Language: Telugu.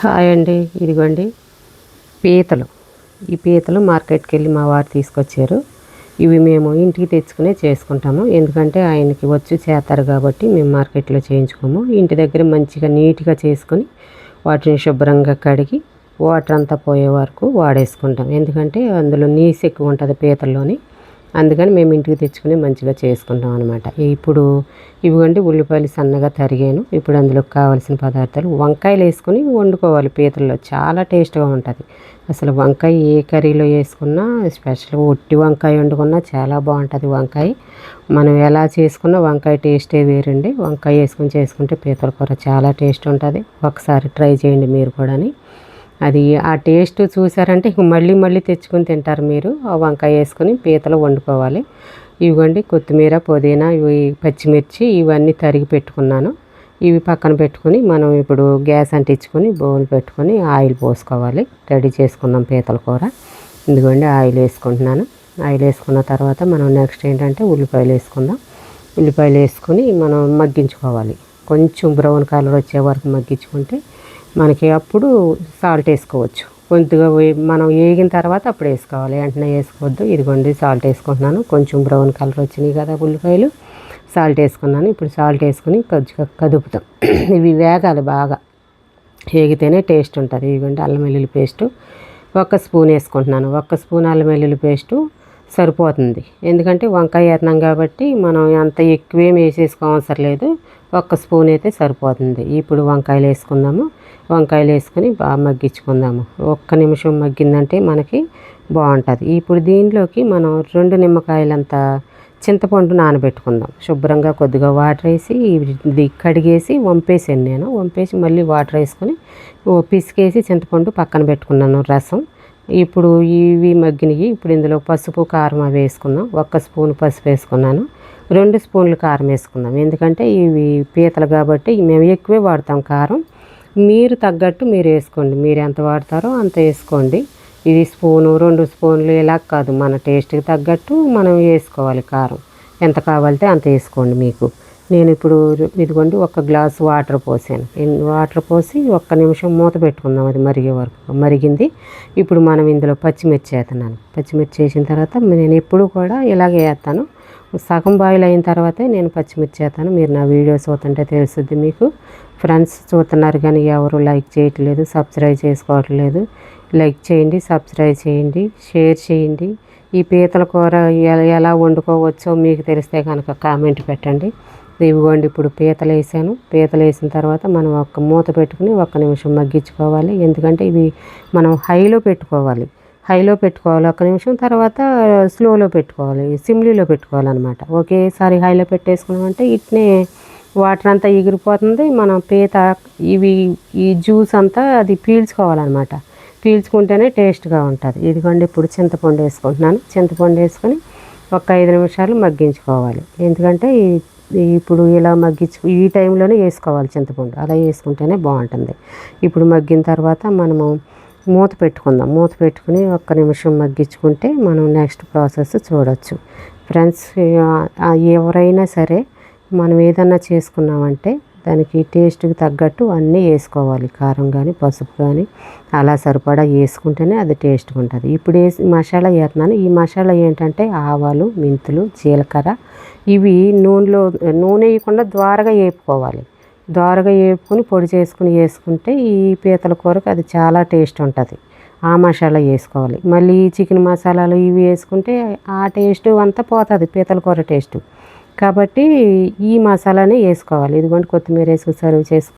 హాయ్ అండి ఇదిగోండి. పీతలు. ఈ పీతలు మార్కెట్కి వెళ్ళి మా వారు తీసుకొచ్చారు. ఇవి మేము ఇంటికి తెచ్చుకునే చేసుకుంటాము. ఎందుకంటే ఆయనకి వచ్చి చేస్తారు కాబట్టి మేము మార్కెట్లో చేయించుకోము. ఇంటి దగ్గర మంచిగా నీట్గా చేసుకొని వాటిని శుభ్రంగా కడిగి వాటర్ అంతా పోయే వరకు వాడేసుకుంటాం. ఎందుకంటే అందులో నీసు ఎక్కువ ఉంటుంది పీతల్లోని. అందుకని మేము ఇంటికి తెచ్చుకుని మంచిగా చేసుకుంటాం అనమాట ఇప్పుడు ఇవ్వండి ఉల్లిపాయలు సన్నగా తరిగాను. ఇప్పుడు అందులో కావాల్సిన పదార్థాలు వంకాయలు వేసుకొని వండుకోవాలి. పీతల్లో చాలా టేస్ట్గా ఉంటుంది. అసలు వంకాయ ఏ కర్రీలో వేసుకున్నా స్పెషల్గా ఒట్టి వంకాయ వండుకున్నా చాలా బాగుంటుంది వంకాయ. మనం ఎలా చేసుకున్నా వంకాయ టేస్టే వేరండి. వంకాయ వేసుకొని చేసుకుంటే పీతల కూర చాలా టేస్ట్ ఉంటుంది. ఒకసారి ట్రై చేయండి మీరు కూడాని. అది ఆ టేస్ట్ చూసారంటే మళ్ళీ మళ్ళీ తెచ్చుకొని తింటారు మీరు. ఆ వంకాయ వేసుకొని పీతలు వండుకోవాలి. ఇవ్వండి కొత్తిమీర పుదీనా ఇవి పచ్చిమిర్చి ఇవన్నీ తరిగి పెట్టుకున్నాను. ఇవి పక్కన పెట్టుకొని మనం ఇప్పుడు గ్యాస్ అంటించుకొని బౌల్ పెట్టుకొని ఆయిల్ పోసుకోవాలి. రెడీ చేసుకున్నాం పీతల కూర. ఇదిగోండి ఆయిల్ వేసుకుంటున్నాను. ఆయిల్ వేసుకున్న తర్వాత మనం నెక్స్ట్ ఏంటంటే ఉల్లిపాయలు వేసుకుందాం. ఉల్లిపాయలు వేసుకొని మనం మగ్గించుకోవాలి. కొంచెం బ్రౌన్ కలర్ వచ్చే వరకు మగ్గించుకుంటే మనకి అప్పుడు సాల్ట్ వేసుకోవచ్చు. కొద్దిగా మనం వేగిన తర్వాత అప్పుడు వేసుకోవాలి. వెంటనే వేసుకోవద్దు. ఇదిగోండి సాల్ట్ వేసుకుంటున్నాను. కొంచెం బ్రౌన్ కలర్ వచ్చినాయి కదా ఉల్లిపాయలు. సాల్ట్ వేసుకున్నాను. ఇప్పుడు సాల్ట్ వేసుకుని కొద్దిగా కదుపుతాం. ఇవి వేగాలి బాగా. వేగితేనే టేస్ట్ ఉంటుంది. ఇదిగోండి అల్లం వెల్లుల్లి పేస్టు ఒక స్పూన్ వేసుకుంటున్నాను. ఒక్క స్పూన్ అల్లం వెల్లుల్లి పేస్టు సరిపోతుంది. ఎందుకంటే వంకాయ వేస్తున్నాం కాబట్టి మనం అంత ఎక్కువేం వేసేసుకోవసరం లేదు. ఒక్క స్పూన్ అయితే సరిపోతుంది. ఇప్పుడు వంకాయలు వేసుకుందాము. వంకాయలు వేసుకొని బాగా మగ్గించుకుందాము. ఒక్క నిమిషం మగ్గిందంటే మనకి బాగుంటుంది. ఇప్పుడు దీనిలోకి మనం రెండు నిమ్మకాయలంత చింతపండు నానబెట్టుకుందాం. శుభ్రంగా కొద్దిగా వాటర్ వేసి ఇది కడిగేసి వంపేసాను నేను. వంపేసి మళ్ళీ వాటర్ వేసుకొని పిసికేసి చింతపండు పక్కన పెట్టుకున్నాను. రసం ఇప్పుడు ఇవి మగ్గినవి ఇప్పుడు ఇందులో పసుపు కారం అవి వేసుకున్నాం ఒక్క స్పూన్ పసుపు వేసుకున్నాను. రెండు స్పూన్లు కారం వేసుకుందాం. ఎందుకంటే ఇవి పీతలు కాబట్టి మేము ఎక్కువే వాడతాం కారం. మీరు తగ్గట్టు మీరు వేసుకోండి. మీరు ఎంత వాడతారో అంత వేసుకోండి. ఇది స్పూను రెండు స్పూన్లు ఇలా కాదు. మన టేస్ట్కి తగ్గట్టు మనం వేసుకోవాలి కారం. ఎంత కావాలితే అంత వేసుకోండి మీకు. నేను ఇప్పుడు ఇదిగోండి ఒక గ్లాస్ వాటర్ పోసాను. వాటర్ పోసి ఒక్క నిమిషం మూత పెట్టుకుందాం. అది మరిగే వరకు మరిగింది. ఇప్పుడు మనం ఇందులో పచ్చిమిర్చి వేస్తున్నాను పచ్చిమిర్చి వేసిన తర్వాత నేను ఎప్పుడు కూడా ఇలాగే వేస్తాను సగం బాయిల్ అయిన తర్వాతే నేను పచ్చిమిర్చి వేస్తాను మీరు నా వీడియోస్ చూస్తుంటే తెలుస్తుంది మీకు. ఫ్రెండ్స్ చూస్తున్నారు కానీ ఎవరు లైక్ చేయట్లేదు సబ్స్క్రైబ్ చేసుకోవట్లేదు. లైక్ చేయండి సబ్స్క్రైబ్ చేయండి షేర్ చేయండి. ఈ పీతల కూర ఎలా వండుకోవచ్చో మీకు తెలిస్తే కనుక కామెంట్ పెట్టండి. ఇదిగోండి ఇప్పుడు పీతలు వేసాను పీతలు వేసిన తర్వాత మనం ఒక మూత పెట్టుకుని ఒక్క నిమిషం మగ్గించుకోవాలి. ఎందుకంటే ఇవి మనం హైలో పెట్టుకోవాలి. హైలో పెట్టుకోవాలి ఒక నిమిషం తర్వాత స్లోలో పెట్టుకోవాలి. సిమ్లీలో పెట్టుకోవాలన్నమాట. ఒకేసారి హైలో పెట్టేసుకున్నామంటే ఇట్నే వాటర్ అంతా ఎగిరిపోతుంది. మనం పీత ఇవి ఈ జ్యూస్ అంతా అది పీల్చుకోవాలన్నమాట. పీల్చుకుంటేనే టేస్ట్గా ఉంటుంది. ఇదిగోండి ఇప్పుడు చింతపండు వేసుకుంటున్నాను. చింతపండు వేసుకొని ఒక ఐదు నిమిషాలు మగ్గించుకోవాలి. ఎందుకంటే ఇప్పుడు ఇలా మగ్గించు ఈ టైంలోనే వేసుకోవాలి చింతపండు. అలా వేసుకుంటేనే బాగుంటుంది. ఇప్పుడు మగ్గిన తర్వాత మనము మూత పెట్టుకుందాం. మూత పెట్టుకుని ఒక్క నిమిషం మగ్గించుకుంటే మనం నెక్స్ట్ ప్రాసెస్ చూడవచ్చు ఫ్రెండ్స్ ఎవరైనా సరే మనం ఏదన్నా చేసుకున్నామంటే దానికి టేస్ట్కి తగ్గట్టు అన్నీ వేసుకోవాలి. కారం కానీ పసుపు కానీ అలా సరిపడా వేసుకుంటేనే అది టేస్ట్గా ఉంటుంది. ఇప్పుడు వేసి మసాలా వేస్తున్నాను. ఈ మసాలా ఏంటంటే ఆవాలు మెంతులు జీలకర్ర ఇవి నూనెలో నూనె వేయకుండా ద్వారగా వేపుకోవాలి. ద్వారగా వేపుకొని పొడి చేసుకుని వేసుకుంటే ఈ పీతల కూరకు అది చాలా టేస్ట్ ఉంటుంది. ఆ మసాలా వేసుకోవాలి. మళ్ళీ చికెన్ మసాలాలు ఇవి వేసుకుంటే ఆ టేస్ట్ అంతా పోతుంది. పీతల కూర టేస్ట్. కాబట్టి ఈ మసాలానే వేసుకోవాలి. ఇదిగోండి కొత్తిమీర వేసుకు సర్వ్ చేసుకో